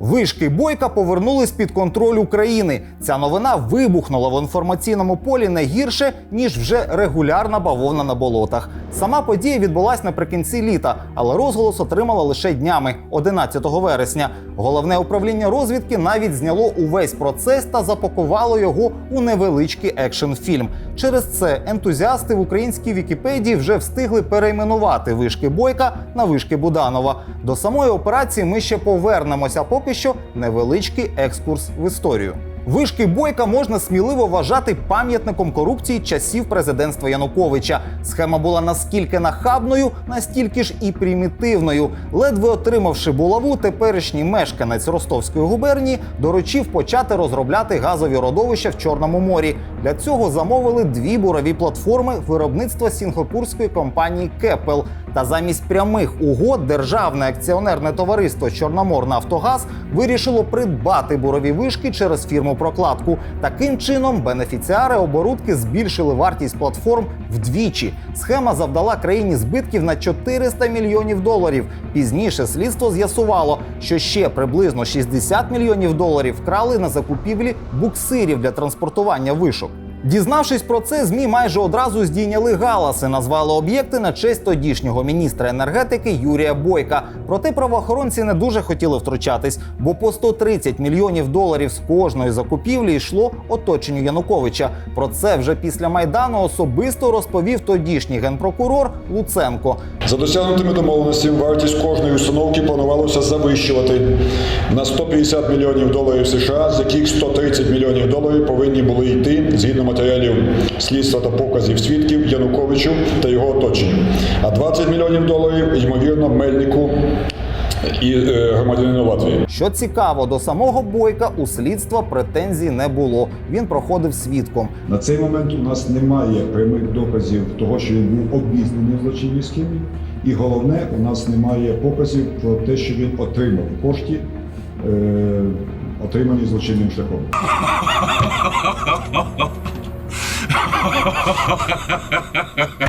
Вишки Бойка повернулись під контроль України. Ця новина вибухнула в інформаційному полі не гірше, ніж вже регулярна бавовна на болотах. Сама подія відбулась наприкінці літа, але розголос отримала лише днями, 11 вересня. Головне управління розвідки навіть зняло увесь процес та запакувало його у невеличкий екшн-фільм. Через це ентузіасти в українській Вікіпедії вже встигли перейменувати вишки Бойка на вишки Буданова. До самої операції ми ще повернемося. Поки що невеличкий екскурс в історію. Вишки Бойка можна сміливо вважати пам'ятником корупції часів президентства Януковича. Схема була наскільки нахабною, настільки ж і примітивною. Ледве отримавши булаву, теперішній мешканець Ростовської губернії доручив почати розробляти газові родовища в Чорному морі. Для цього замовили дві бурові платформи виробництва сінгапурської компанії Кепел. Та замість прямих угод державне акціонерне товариство Чорноморнафтогаз вирішило придбати бурові вишки через фірму прокладку. Таким чином бенефіціари оборудки збільшили вартість платформ вдвічі. Схема завдала країні збитків на 400 мільйонів доларів. Пізніше слідство з'ясувало, що ще приблизно 60 мільйонів доларів вкрали на закупівлі буксирів для транспортування вишок. Дізнавшись про це, змі майже одразу здійняли галаси, назвали об'єкти на честь тодішнього міністра енергетики Юрія Бойка. Проте правоохоронці не дуже хотіли втручатись, бо по 130 мільйонів доларів з кожної закупівлі йшло оточенню Януковича. Про це вже після майдану особисто розповів тодішній генпрокурор Луценко. За досягнутими домовленостями вартість кожної установки планувалося завищувати на 150 мільйонів доларів США, з яких 130 мільйонів доларів повинні були йти згідно матеріалів слідства та показів свідків Януковичу та його оточенню. А 20 мільйонів доларів ймовірно Мельнику і е, громадянину Латвії. Що цікаво, до самого бойка у слідства претензій не було. Він проходив свідком. На цей момент у нас немає прямих доказів того, що він був обізнаний в злочинній схемі. І головне, у нас немає показів про те, що він отримав кошти, е, отримані злочинним шляхом.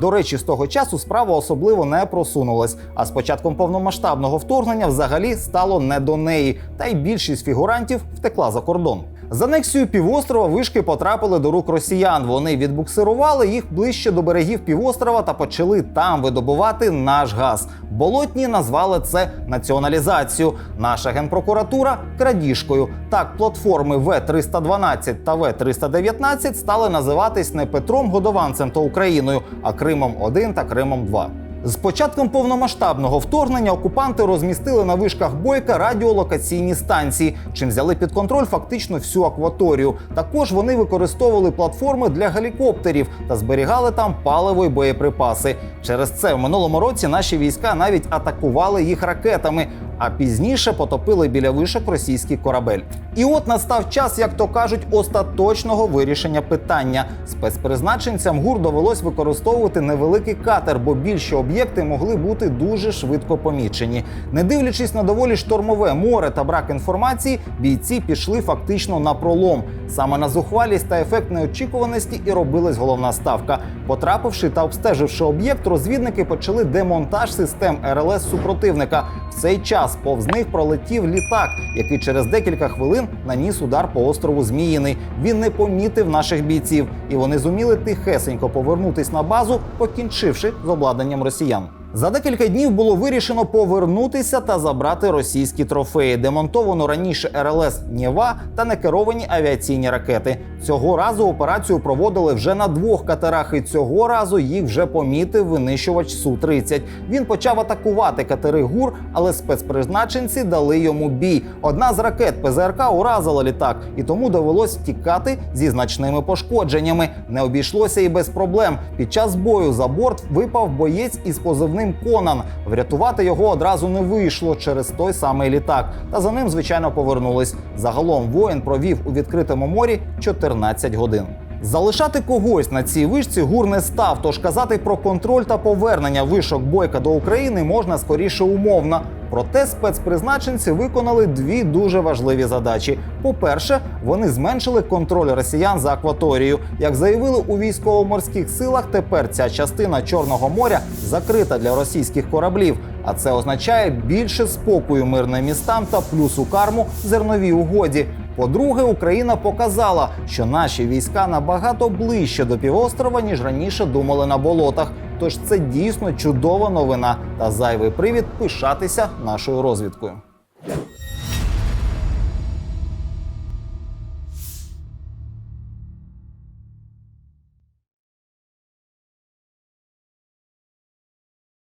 До речі, з того часу справа особливо не просунулась. А з початком повномасштабного вторгнення взагалі стало не до неї, та й більшість фігурантів втекла за кордон. З анексією півострова вишки потрапили до рук росіян. Вони відбуксирували їх ближче до берегів півострова та почали там видобувати наш газ. Болотні назвали це націоналізацію. Наша генпрокуратура крадіжкою. Так, платформи В-312 та В-319 стали називатись не Петром Годованцем та Україною, а Кримом 1 та Кримом 2 з початком повномасштабного вторгнення окупанти розмістили на вишках бойка радіолокаційні станції, чим взяли під контроль фактично всю акваторію. Також вони використовували платформи для гелікоптерів та зберігали там паливо й боєприпаси. Через це в минулому році наші війська навіть атакували їх ракетами. А пізніше потопили біля вишок російський корабель. І от настав час, як то кажуть, остаточного вирішення питання. Спецпризначенцям ГУР довелось використовувати невеликий катер, бо більші об'єкти могли бути дуже швидко помічені. Не дивлячись на доволі штормове море та брак інформації, бійці пішли фактично на пролом. Саме на зухвалість та ефект неочікуваності і робилась головна ставка. Потрапивши та обстеживши об'єкт, розвідники почали демонтаж систем РЛС супротивника. В цей час повз них пролетів літак, який через декілька хвилин наніс удар по острову Зміїний. Він не помітив наших бійців, і вони зуміли тихесенько повернутись на базу, покінчивши з обладнанням росіян. За декілька днів було вирішено повернутися та забрати російські трофеї, демонтовану раніше РЛС Нєва та некеровані авіаційні ракети. Цього разу операцію проводили вже на двох катерах, і цього разу їх вже помітив винищувач су 30 Він почав атакувати катери ГУР, але спецпризначенці дали йому бій. Одна з ракет ПЗРК уразила літак, і тому довелось втікати зі значними пошкодженнями. Не обійшлося і без проблем. Під час бою за борт випав боєць із позивним Конан. Врятувати його одразу не вийшло через той самий літак. Та за ним, звичайно, повернулись. Загалом воїн провів у відкритому морі 14 годин. Залишати когось на цій вишці гур не став, тож казати про контроль та повернення вишок бойка до України можна скоріше умовно. Проте спецпризначенці виконали дві дуже важливі задачі. По-перше, вони зменшили контроль росіян за акваторією. Як заявили у військово-морських силах, тепер ця частина Чорного моря закрита для російських кораблів. А це означає більше спокою мирним містам та плюс у карму зерновій угоді. По-друге, Україна показала, що наші війська набагато ближче до півострова, ніж раніше думали на болотах. Тож це дійсно чудова новина та зайвий привід пишатися нашою розвідкою.